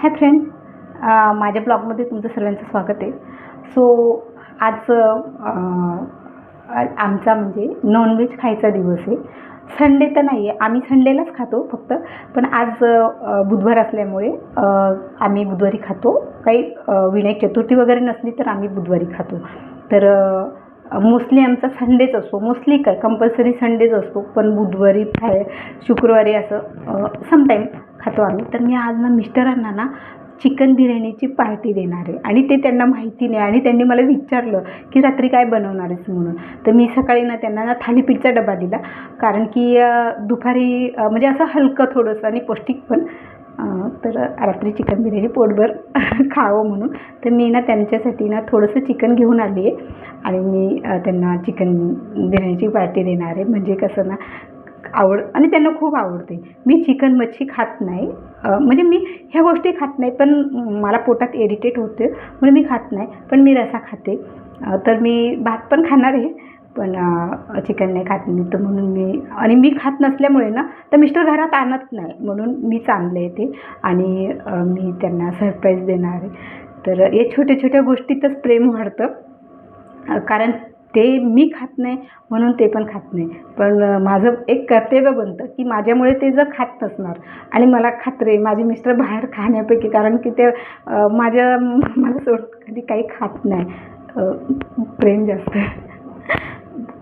Hi friend माझ्या ब्लॉगमध्ये तुमचं सर्वांचं स्वागत आहे. सो आज आमचा म्हणजे नॉनव्हेज खायचा दिवस आहे. संडे तर नाही आहे आम्ही संडेलाच खातो फक्त. पण आज बुधवार असल्यामुळे आम्ही बुधवारी खातो. काही विनायक चतुर्थी वगैरे नसली तर आम्ही बुधवारी खातो. तर मोस्टली आमचा संडेच असतो. मोस्टली काय? कंपल्सरी संडेच असतो. पण बुधवारी फ्राय शुक्रवारी असं समटाईम खातो आम्ही. तर मी आज ना मिस्टरांना ना चिकन बिर्याणीची पार्टी देणार आहे. आणि ते त्यांना माहिती नाही. आणि त्यांनी मला विचारलं की रात्री काय बनवणार आहेस म्हणून. तर मी सकाळी ना त्यांना ना थालीपीठचा डबा दिला. कारण की दुपारी म्हणजे असं हलकं थोडंसं आणि पौष्टिक पण. तर रात्री चिकन बिर्याणी पोटभर खावं म्हणून. तर मी ना त्यांच्यासाठी ना थोडंसं चिकन घेऊन आली आहे. आणि मी त्यांना चिकन बिर्याणीची पार्टी देणार आहे. म्हणजे कसं ना आवड आणि त्यांना खूप आवडते. मी चिकन मच्छी खात नाही. म्हणजे मी ह्या गोष्टी खात नाही पण मला पोटात इरिटेट होते म्हणून मी खात नाही पण मी रसा खाते. तर मी भात पण खाणार आहे पण चिकन नाही खात मी तर म्हणून मी आणि मी खात नसल्यामुळे ना तर मिस्टर घरात आणत नाही म्हणून मीच आणलं आहे ते आणि मी त्यांना सरप्राईज देणार आहे. तर या छोट्या छोट्या गोष्टीतच प्रेम वाढतं. कारण ते मी खात नाही म्हणून ते पण खात नाही. पण माझं एक कर्तव्य बनतं की माझ्यामुळे ते जर खात नसणार आणि मला खात्री आहे माझे मिस्टर बाहेर खाण्यापैकी कारण की ते माझ्या मला सोड कधी काही खात नाही. प्रेम जास्त. आहे.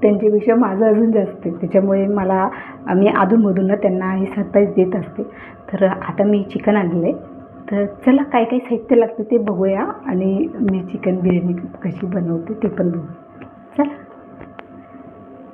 त्यांच्यापेक्षा माझं अजून जास्त आहे त्याच्यामुळे मला मी अधूनमधून त्यांना ही सरप्राईज देत असते. तर आता मी चिकन आणलं आहे तर चला काय काय साहित्य लागतं ते बघूया आणि मी चिकन बिर्याणी कशी बनवते ते पण बघू. चला